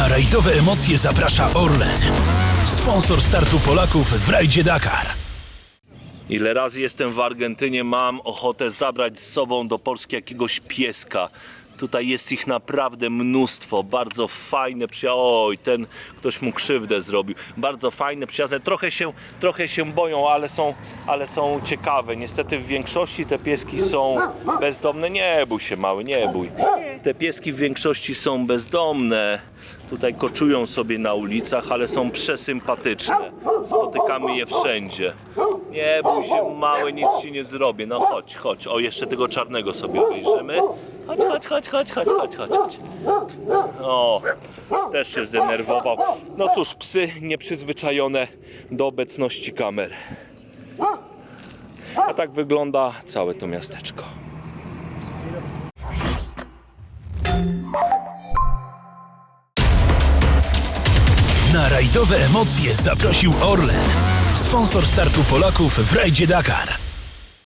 Na rajdowe emocje zaprasza Orlen. Sponsor startu Polaków w rajdzie Dakar. Ile razy jestem w Argentynie, mam ochotę zabrać z sobą do Polski jakiegoś pieska. Tutaj jest ich naprawdę mnóstwo, bardzo fajne przyja... Oj, ten ktoś mu krzywdę zrobił. Bardzo fajne, przyjazne. Trochę się, trochę się boją, ale są, ale są ciekawe. Niestety w większości te pieski są bezdomne. Nie bój się mały, nie bój. Te pieski w większości są bezdomne. Tutaj koczują sobie na ulicach, ale są przesympatyczne. Spotykamy je wszędzie. Nie bój się mały, nic ci nie zrobię. No chodź, chodź. O, jeszcze tego czarnego sobie obejrzymy. Chodź, chodź, chodź, chodź, chodź, chodź, chodź. O, też się zdenerwował. No cóż, psy nieprzyzwyczajone do obecności kamer. A tak wygląda całe to miasteczko. Na rajdowe emocje zaprosił Orlen. Sponsor startu Polaków w rajdzie Dakar.